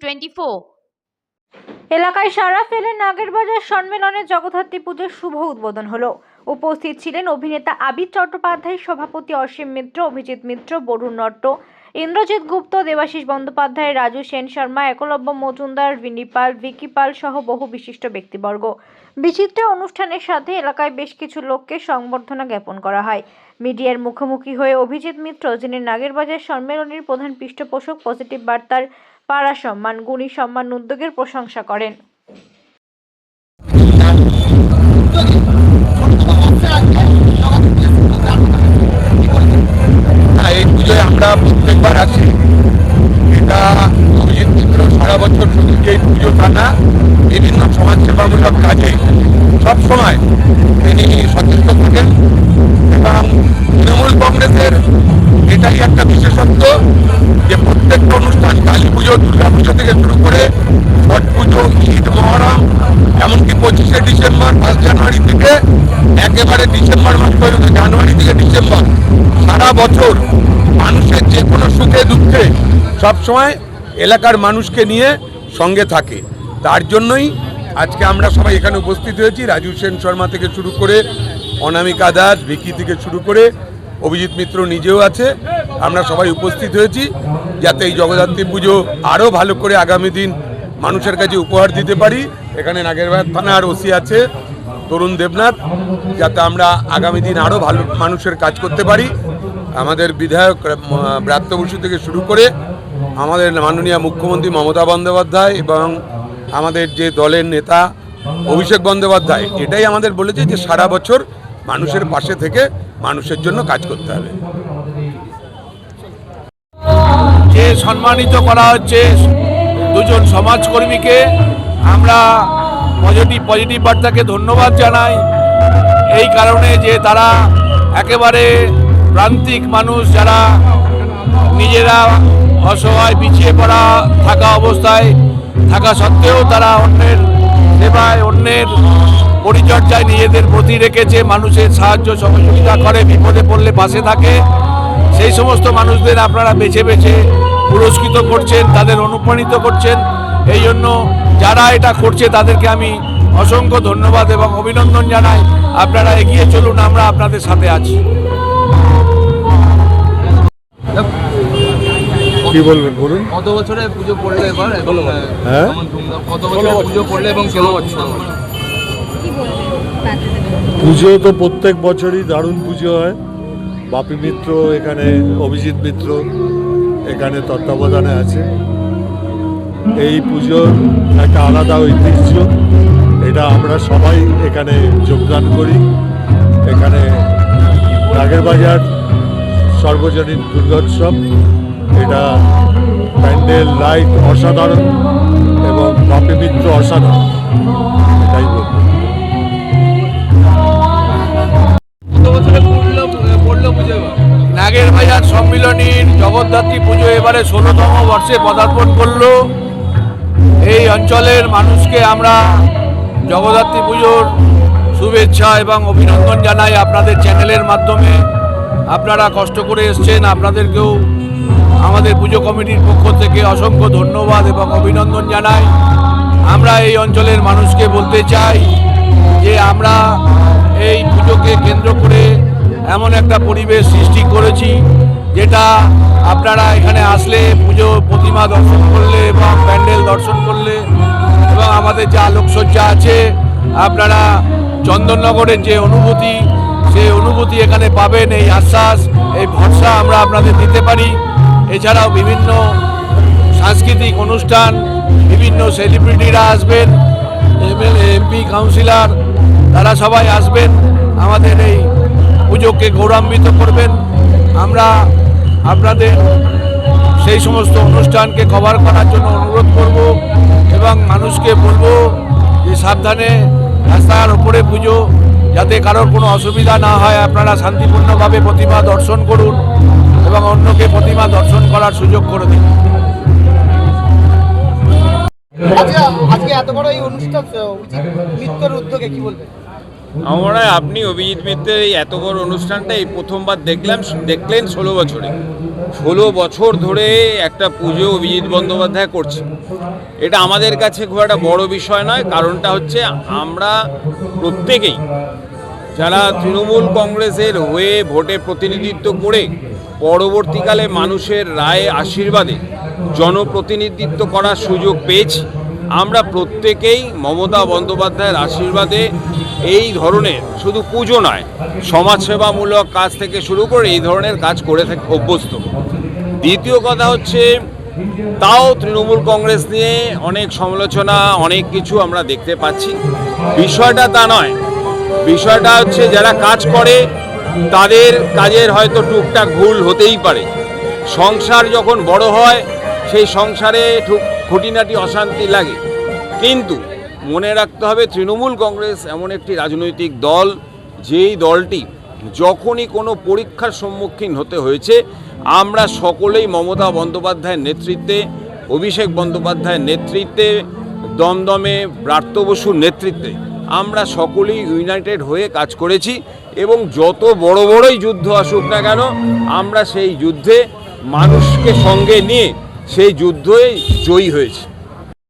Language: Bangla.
টোয়েন্টি ফোর এলাকায় সারা ফেলে নাগেরবাজার সম্মেলনে জগদ্ধাত্রী পুজোর শুভ উদ্বোধন হলো। উপস্থিত ছিলেন অভিনেতা আবির চট্টোপাধ্যায় সভাপতি অসীম মিত্র, অভিজিৎ মিত্র, বরুণ নট্ট ইন্দ্রজিৎ গুপ্ত দেবাশিস বন্দ্যোপাধ্যায় রাজু সেন শর্মা একলব্য মজুমদার বিনি পাল ভিকি পাল সহ বহু বিশিষ্ট ব্যক্তিবর্গ। বিচিত্র অনুষ্ঠানের সাথে এলাকায় বেশ কিছু লোককে সংবর্ধনা জ্ঞাপন করা হয়। মিডিয়ার মুখোমুখি হয়ে অভিজিৎ মিত্র যিনি নাগেরবাজার সম্মেলনের প্রধান পৃষ্ঠপোষক পজিটিভ বার্তার পাড়া সম্মান গুণী সম্মান উদ্যোগের প্রশংসা করেন। হ্যাঁ, আমরা প্রত্যেকবার আসি এটা অভিজিৎ সারা বছর শুধু যে পুজো তা না বিভিন্ন সমাজসেবামূলক কাজে। সবসময় তিনি সচেষ্ট থাকেন এবং তৃণমূল কংগ্রেসের এটাই একটা বিশেষত্ব যে প্রত্যেকটা অনুষ্ঠান কালী পুজো, দুর্গা পুজো থেকে শুরু করে ছট পুজো, ঈদ, মহরম, এমনকি পঁচিশে ডিসেম্বর ফার্স্ট জানুয়ারি থেকে একেবারে ডিসেম্বর মাস পর্যন্ত, জানুয়ারি থেকে ডিসেম্বর, সারা বছর মানুষের যে কোনো সুখে দুঃখে সবসময় এলাকার মানুষকে নিয়ে সঙ্গে থাকে। তার জন্যই আজকে আমরা সবাই এখানে উপস্থিত হয়েছি। রাজু সেন শর্মা থেকে শুরু করে অনামিকা দাস, ভিকি থেকে শুরু করে অভিজিৎ মিত্র নিজেও আছে। আমরা সবাই উপস্থিত হয়েছি যাতে এই জগদ্ধাত্রী পুজো আরও ভালো করে আগামী দিন মানুষের কাছে উপহার দিতে পারি। এখানে নাগেরবাদ থানার ওসি আছে। তরুণ দেবনাথ যাতে আমরা আগামী দিন আরও ভালো মানুষের কাজ করতে পারি। আমাদের বিধায়ক আহ, ব্রাত্য বসু থেকে শুরু করে আমাদের মাননীয় মুখ্যমন্ত্রী মমতা বন্দ্যোপাধ্যায় এবং আমাদের যে দলের নেতা অভিষেক বন্দ্যোপাধ্যায় এটাই আমাদের বলেছে যে সারা বছর মানুষের পাশে থেকে মানুষের জন্য কাজ করতে হবে। যে সম্মানিত করা হচ্ছে দুজন সমাজকর্মীকে আমরা পজিটিভ পজিটিভ বার্তাকে ধন্যবাদ জানাই। এই কারণে যে তারা একেবারে প্রান্তিক মানুষ যারা নিজেরা অসহায় পিছিয়ে পড়া থাকা অবস্থায় থাকা সত্ত্বেও তারা অন্যের সেবায়, অন্যের পরিচর্যায় নিজেদের প্রতি রেখেছে, মানুষের সাহায্য সহযোগিতা করে, বিপদে পড়লে পাশে থাকে। সেই সমস্ত মানুষদের আপনারা বেছে বেছে পুরস্কৃত করছেন, তাদের অনুপ্রাণিত করছেন। এই জন্য যারা এটা করছে তাদেরকে আমি অসংখ্য ধন্যবাদ এবং অভিনন্দন জানাই। আপনারা এগিয়ে চলুন আমরা আপনাদের সাথে আছি। কি বলবেন বলুন। কত বছরে পুজো পড়লে এবার? হ্যাঁ? কত বছরে পুজো পড়লে এবং কেমন বছর। পুজো তো প্রত্যেক বছরই দারুণ পুজো হয়। বাপি মিত্র এখানে অভিজিৎ মিত্র এখানে তত্ত্বাবধানে আছে। এই পুজোর একটা আলাদা ঐতিহ্য। এটা আমরা সবাই এখানে যোগদান করি। এখানে নাগের বাজার সর্বজনীন দুর্গোৎসব। এটা প্যান্ডেল, লাইট অসাধারণ এবং বাপি মিত্র অসাধারণ। এটাই বলব। নাগের বাজার সম্মিলনীর জগদ্ধাত্রী পুজো এবারে ষোলোতম বর্ষে পদার্পণ করল। এই অঞ্চলের মানুষকে আমরা জগদ্ধাত্রী পুজোর শুভেচ্ছা এবং অভিনন্দন জানাই আপনাদের চ্যানেলের মাধ্যমে। আপনারা কষ্ট করে এসছেন, আপনাদেরকেও আমাদের পুজো কমিটির পক্ষ থেকে অসংখ্য ধন্যবাদ এবং অভিনন্দন জানাই। আমরা এই অঞ্চলের মানুষকে বলতে চাই যে আমরা এই পুজোকে কেন্দ্র করে এমন একটা পরিবেশ সৃষ্টি করেছি যেটা আপনারা এখানে আসলে পুজো প্রতিমা দর্শন করলে এবং প্যান্ডেল দর্শন করলে এবং আমাদের যে আলোকসজ্জা আছে, আপনারা চন্দননগরের যে অনুভূতি, সেই অনুভূতি এখানে পাবেন, এই আশ্বাস, এই ভরসা আমরা আপনাদের দিতে পারি। এছাড়াও বিভিন্ন সাংস্কৃতিক অনুষ্ঠান, বিভিন্ন সেলিব্রিটিরা আসবেন এমএলএ এমপি কাউন্সিলর তারা সবাই আসবেন, আমাদের এই পুজোকে গৌরবান্বিত করবেন। আমরা আপনাদের সেই সমস্ত অনুষ্ঠানকে কভার করার জন্য অনুরোধ করব এবং মানুষকে বলব যে সাবধানে রাস্তার ওপরে পুজো যাতে কারোর কোনো অসুবিধা না হয়। আপনারা শান্তিপূর্ণভাবে প্রতিমা দর্শন করুন এবং অন্যকে প্রতিমা দর্শন করার সুযোগ করে দিন। আজকে আজকে এত বড় এই অনুষ্ঠান নৃত্যের উদ্যোগে কি বলবেন? আমার, আপনি অভিজিৎ মিত্রের এই এত বড় অনুষ্ঠানটা এই প্রথমবার দেখলাম, দেখলেন ষোলো বছরে। ষোলো বছর ধরে একটা পুজো অভিজিৎ বন্দ্যোপাধ্যায় করছে। এটা আমাদের কাছে খুব একটা বড় বিষয় নয়, কারণটা হচ্ছে আমরা প্রত্যেকেই, যারা তৃণমূল কংগ্রেসের হয়ে ভোটে প্রতিনিধিত্ব করে পরবর্তীকালে মানুষের রায়ে আশীর্বাদে জনপ্রতিনিধিত্ব করার সুযোগ পেয়েছি আমরা প্রত্যেকেই মমতা বন্দ্যোপাধ্যায়ের আশীর্বাদে এই ধরনের শুধু পুজো নয়, সমাজসেবামূলক কাজ থেকে শুরু করে এই ধরনের কাজ করে থাকি, অভ্যস্ত। দ্বিতীয় কথা হচ্ছে, তাও তৃণমূল কংগ্রেস নিয়ে অনেক সমালোচনা, অনেক কিছু আমরা দেখতে পাচ্ছি। বিষয়টা তা নয়। বিষয়টা হচ্ছে যারা কাজ করে, তাদের কাজের হয়তো টুকটাক ভুল হতেই পারে। সংসার যখন বড় হয়, সেই সংসারে খুঁটিনাটি অশান্তি লাগে। কিন্তু মনে রাখতে হবে, তৃণমূল কংগ্রেস এমন একটি রাজনৈতিক দল, যেই দলটি যখনই কোনো পরীক্ষার সম্মুখীন হতে হয়েছে, আমরা সকলেই মমতা বন্দ্যোপাধ্যায়ের নেতৃত্বে, অভিষেক বন্দ্যোপাধ্যায়ের নেতৃত্বে, দমদমে ব্রাত্য বসুর নেতৃত্বে আমরা সকলেই ইউনাইটেড হয়ে কাজ করেছি এবং যত বড় বড়ই যুদ্ধ আসুক না কেন, আমরা সেই যুদ্ধে মানুষকে সঙ্গে নিয়ে সেই যুদ্ধই জয়ী হয়েছি।